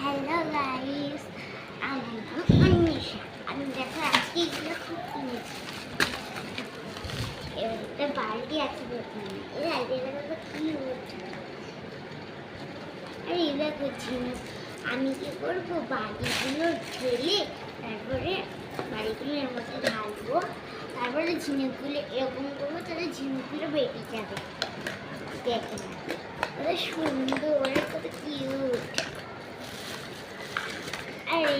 Hello guys আমি অন্বেষা আমি দেখো আজকে এগুলো খুব কিনেছি একটা বালতি আছে কি হচ্ছে আর এই দেখো ঝিনুক আমি কি করব? বাড়িগুলো ঢেলে তারপরে বাড়িগুলো এর মধ্যে ঢালবো তারপরে ঝিনুকগুলো এরকম করব তাহলে ঝিনুকগুলো বেরিয়ে যাবে। দেখে না কত সুন্দর, কত কিউট আর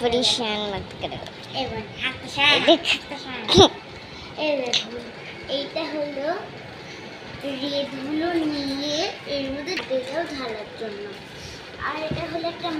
পরিশান মত করো এইটা হলো রেডগুলো নিয়ে এর মধ্যে তেলও ঢালার জন্য। আর এটা হলো একটা